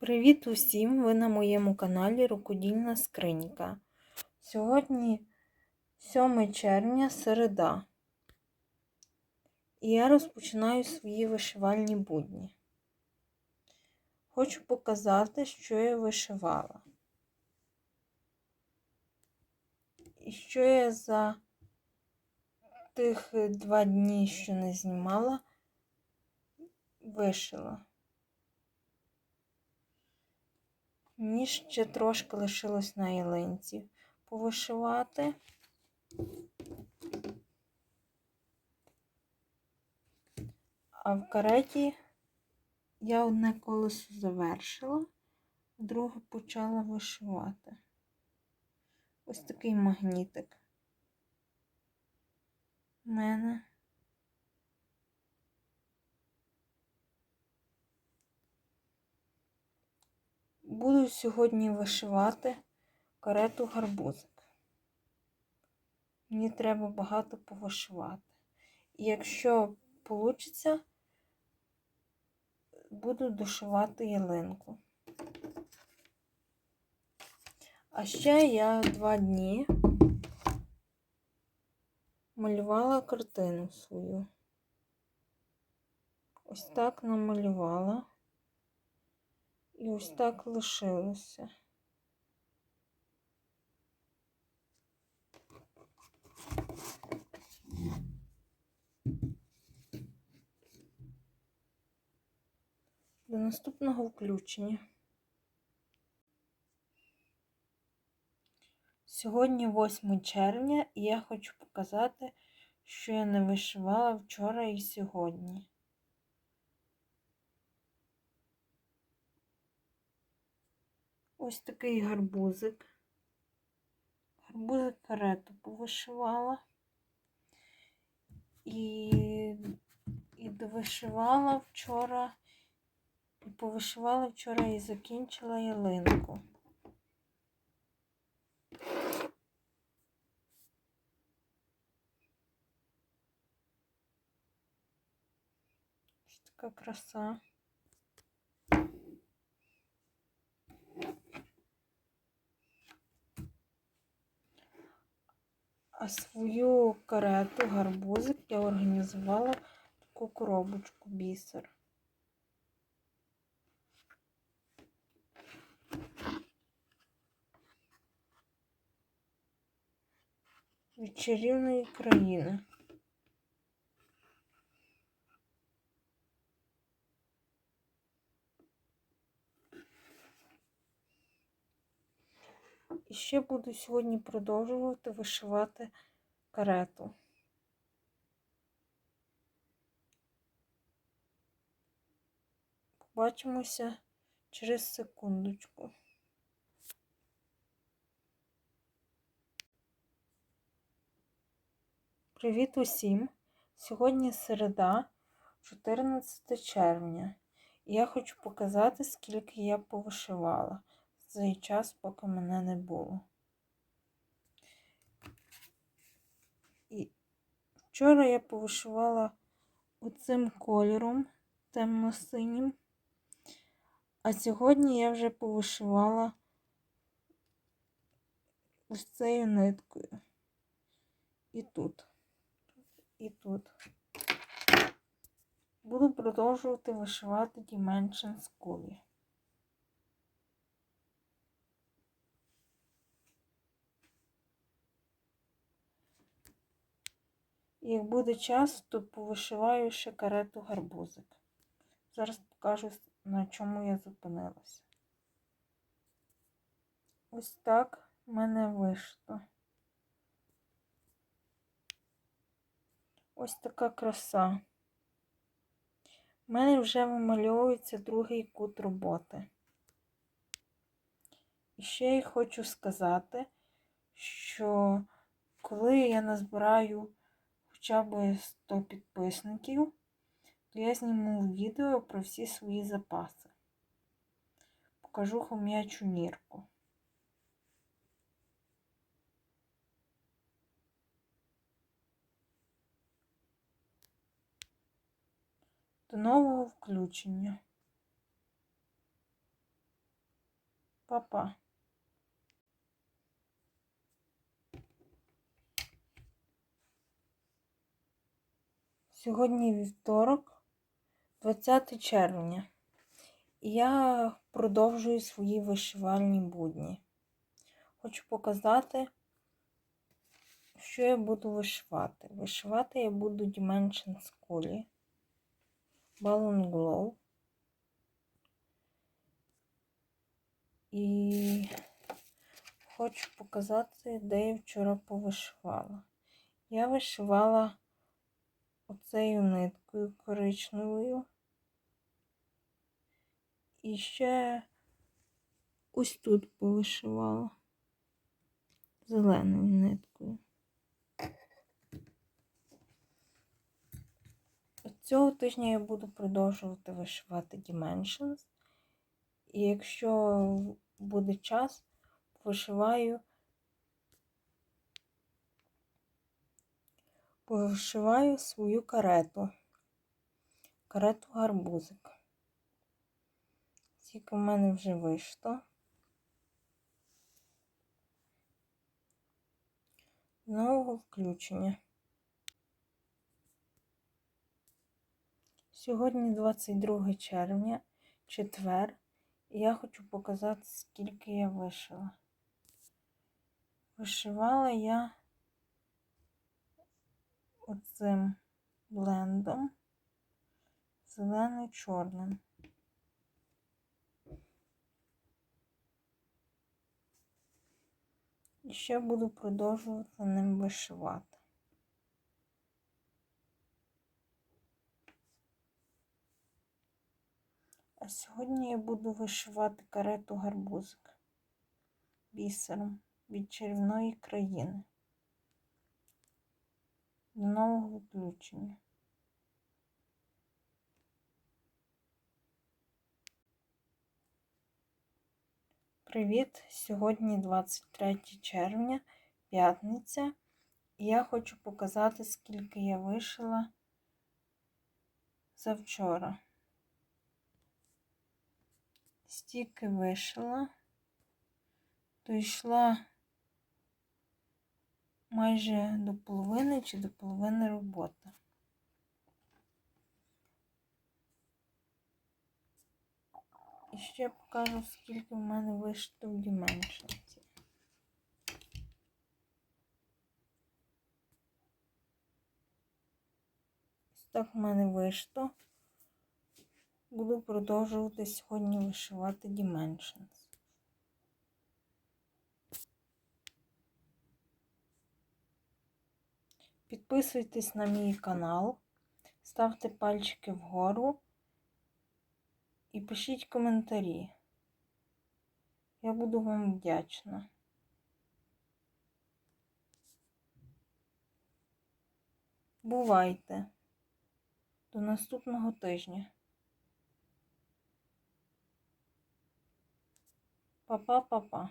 Привіт усім! Ви на моєму каналі Рукодільна Скринька. Сьогодні 7 червня, середа. І я розпочинаю свої вишивальні будні. Хочу показати, що я вишивала. І що я за тих два дні, що не знімала, вишила. Мені ще трошки лишилось на ялинці повишивати. А в кареті я одне колесо завершила, друге почала вишивати. Ось такий магнітик. У мене. Буду сьогодні вишивати карету гарбузик. Мені треба багато повишивати. І якщо вийде, буду дошивати ялинку. А ще я два дні малювала картину свою. Ось так намалювала. І ось так лишилося. До наступного включення. Сьогодні 8 червня і я хочу показати, що я не вишивала вчора і сьогодні. Ось такий гарбузик. Гарбузик карету повишивала і і довишивала вчора, і повишивала вчора і закінчила ялинку. Ось така краса. Свою карету, гарбузик я організувала таку коробочку бісер. Від чарівної країни. І ще буду сьогодні продовжувати вишивати карету. Побачимося через секундочку. Привіт усім! Сьогодні середа, 14 червня, і я хочу показати, скільки я повишивала цей час, поки мене не було. І вчора я повишивала оцим кольором темно-синім, а сьогодні я вже повишивала ось цією ниткою. І тут, і тут. Буду продовжувати вишивати Dimensions Collie. Як буде час, то повишиваю ще карету гарбузик. Зараз покажу, на чому я зупинилася. Ось так в мене вийшло. Ось така краса. У мене вже вимальовується другий кут роботи. І ще я хочу сказати, що коли я назбираю хоча б 100 підписників, то я зніму відео про всі свої запаси. Покажу хом'ячу нірку. До нового включення. Па-па. Сьогодні вівторок, 20 червня. І я продовжую свої вишивальні будні. Хочу показати, що я буду вишивати. Вишивати я буду Dimensions Collie, Balloon Glow. І хочу показати, де я вчора повишивала. Я вишивала оцею ниткою коричневою. І ще ось тут повишивала зеленою ниткою. Цього тижня я буду продовжувати вишивати Dimensions. І якщо буде час, вишиваю, вишиваю свою карету, карету гарбузик. Тільки в мене вже вийшло. Нового включення. Сьогодні 22 червня, четвер, і я хочу показати, скільки я вишила. Вишивала я оцим блендом зелено-чорним. І ще буду продовжувати ним вишивати. А сьогодні я буду вишивати карету гарбузик бісером від чарівної країни. До нового включення. Привіт! Сьогодні 23 червня, п'ятниця, і я хочу показати, скільки я вишила завчора. Стільки вишила, то йшла майже до половини чи до половини роботи. І ще покажу, скільки в мене вийшло в Dimensions. Так в мене вийшло. Буду продовжувати сьогодні вишивати Dimensions. Підписуйтесь на мій канал, ставте пальчики вгору і пишіть коментарі. Я буду вам вдячна. Бувайте до наступного тижня. Па-па-па-па.